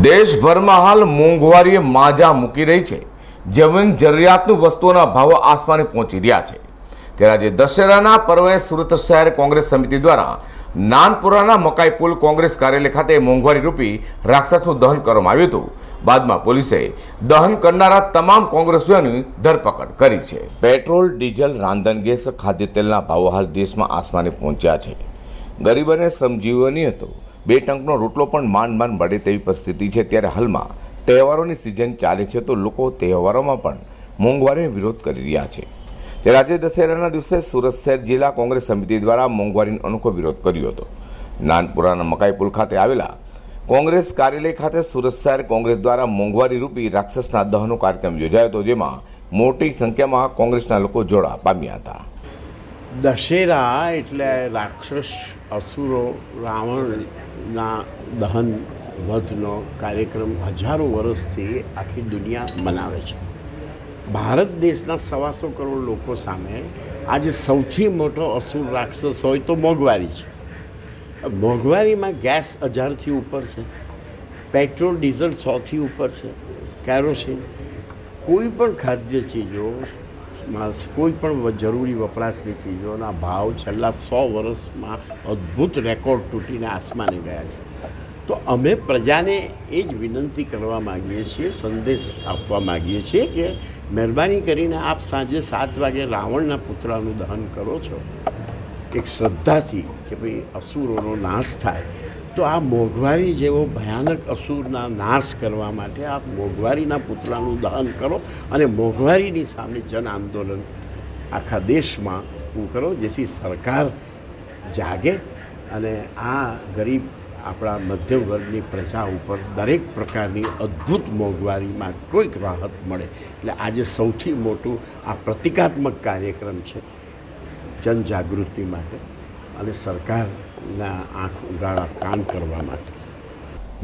દેશભરમાં હાલ મોંઘવારીએ માજા મૂકી રહી છે. જીવન જરૂરિયાતની વસ્તુઓના ભાવો આસમાને પહોંચી રહ્યા છે. ત્યારે આજે દશેરાના પર્વે સુરત શહેર કોંગ્રેસ સમિતિ દ્વારા નાનપુરાના મકાઈ પુલ કોંગ્રેસ કાર્યાલય ખાતે મોંઘવારી રૂપી રાક્ષસનું દહન કરવામાં આવ્યું હતું. બાદમાં પોલીસે દહન કરનારા તમામ કોંગ્રેસીઓની ધરપકડ કરી છે. પેટ્રોલ, ડીઝલ રાંધણ ગેસ, ખાદ્ય તેલના ભાવો હાલ દેશમાં આસમાને પહોંચ્યા છે. ગરીબ અને શ્રમજીવીઓની હતો. બે ટંકનો રોટલો પણ માંડ માંડ મળે તેવી પરિસ્થિતિ છે ત્યારે હાલમાં તહેવારોની સિઝન ચાલે છે તો લોકો તહેવારોમાં પણ મોંઘવારીનો વિરોધ કરી રહ્યા છે. ત્યારે આજે દશેરાના દિવસે સુરત શહેર જિલ્લા કોંગ્રેસ સમિતિ દ્વારા મોંઘવારીનો અનોખો વિરોધ કર્યો હતો. નાનપુરાના મકાઈપુલ ખાતે આવેલા કોંગ્રેસ કાર્યાલય ખાતે સુરત શહેર કોંગ્રેસ દ્વારા મોંઘવારી રૂપી રાક્ષસના દહનનો કાર્યક્રમ યોજાયો હતો, જેમાં મોટી સંખ્યામાં કોંગ્રેસના લોકો જોડા પામ્યા હતા. દશેરા એટલે રાક્ષસ, અસુરો રાવણના દહન વધનો કાર્યક્રમ હજારો વર્ષથી આખી દુનિયા મનાવે છે. ભારત દેશના સવાસો કરોડ લોકો સામે આજે સૌથી મોટો અસુર રાક્ષસ હોય તો મોંઘવારી છે. મોંઘવારીમાં ગેસ હજારથી ઉપર છે, પેટ્રોલ, ડીઝલ સોથી ઉપર છે, કેરોસીન, કોઈ પણ ખાદ્ય ચીજો કોઈ પણ જરૂરી વપરાશની ચીજોના ભાવ છેલ્લા સો વર્ષમાં અદ્ભુત રેકોર્ડ તૂટીને આસમાને ગયા છે. તો અમે પ્રજાને એ જ વિનંતી કરવા માગીએ છીએ, સંદેશ આપવા માગીએ છીએ કે મહેરબાની કરીને આપ સાંજે સાત વાગે રાવણના પુતળાનું દહન કરો છો. એક શ્રદ્ધાથી કે ભાઈ અસુરોનો નાશ થાય. તો આ મોંઘવારી જેવો ભયાનક અસુરના નાશ કરવા માટે આપ મોંઘવારીના પુતળાનું દહન કરો અને મોંઘવારીની સામે જન આંદોલન આખા દેશમાં ઊભું કરો, જેથી સરકાર જાગે અને આ ગરીબ આપણા મધ્યમ વર્ગની પ્રજા ઉપર દરેક પ્રકારની અદ્ભુત મોંઘવારીમાં કોઈક રાહત મળે. એટલે આજે સૌથી મોટું આ પ્રતિકાત્મક કાર્યક્રમ છે જનજાગૃતિ માટે. અને સરકારના આંખ ઉગાડા કામ કરવા માટે.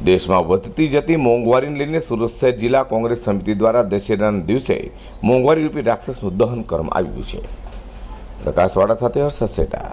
દેશમાં વધતી જતી મોંઘવારીને લઈને સુરત શહેર જિલ્લા કોંગ્રેસ સમિતિ દ્વારા દશેરાના દિવસે મોંઘવારી રૂપી રાક્ષસનું દહન કરવામાં આવ્યું છે. પ્રકાશવાડા સાથે હર્ષ સેટા.